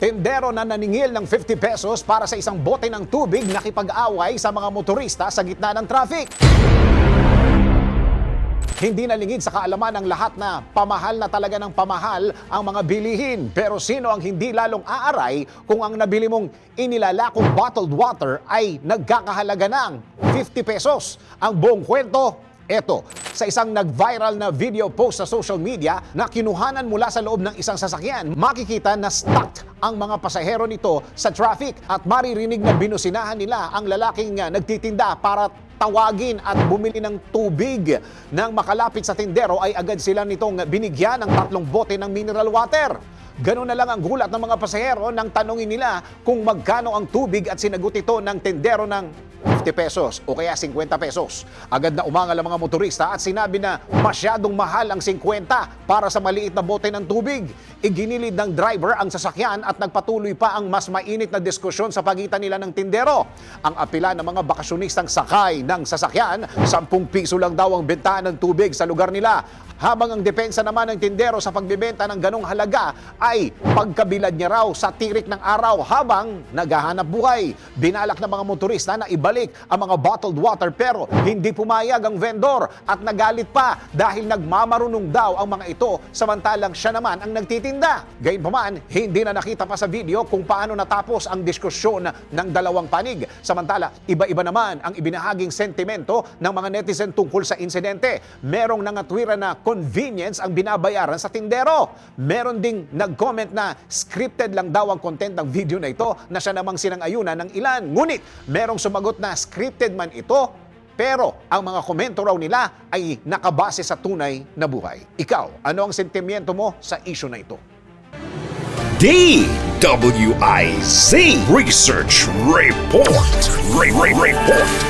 Tendero na naningil ng 50 pesos para sa isang bote ng tubig nakipag-away sa mga motorista sa gitna ng traffic. Hindi nalingid sa kaalaman ng lahat na pamahal na talaga ng pamahal ang mga bilihin. Pero sino ang hindi lalong aaray kung ang nabili mong inilalakong bottled water ay nagkakahalaga ng 50 pesos? Ang buong kwento, eto, sa isang nag-viral na video post sa social media na kinuhanan mula sa loob ng isang sasakyan, makikita na stuck ang mga pasahero nito sa traffic at maririnig na binusinahan nila ang lalaking uh, nagtitinda para tawagin at bumili ng tubig. Nang makalapit sa tindero ay agad sila nitong binigyan ng tatlong bote ng mineral water. Ganun na lang ang gulat ng mga pasahero nang tanungin nila kung magkano ang tubig at sinagot ito ng tendero ng 50 pesos o kaya 50 pesos. Agad na umangal ang mga motorista at sinabi na masyadong mahal ang 50 para sa maliit na bote ng tubig. Iginilid ng driver ang sasakyan at nagpatuloy pa ang mas mainit na diskusyon sa pagitan nila ng tindero. Ang apila ng mga bakasyonistang sakay ng sasakyan, 10 piso lang daw ang bentahan ng tubig sa lugar nila. Habang ang depensa naman ng tindero sa pagbebenta ng ganong halaga ay pagkabilad niya raw sa tirik ng araw habang naghahanap buhay. Binalak ng mga motorista na ibalik ang mga bottled water pero hindi pumayag ang vendor at nagalit pa dahil nagmamarunong daw ang mga ito samantalang siya naman ang nagtitinda. Gayunpaman, hindi na nakita pa sa video kung paano natapos ang diskusyon ng dalawang panig. Samantala, iba-iba naman ang ibinahaging sentimento ng mga netizen tungkol sa insidente. Merong nangatwira na convenience ang binabayaran sa tindero. Meron ding nag-comment na scripted lang daw ang content ng video na ito na siya namang sinang-ayunan ng ilan. Ngunit merong sumagot na scripted man ito pero ang mga komento raw nila ay nakabase sa tunay na buhay. Ikaw, ano ang sentimiento mo sa issue na ito? DWIZ Research Report. Re- Re- Report.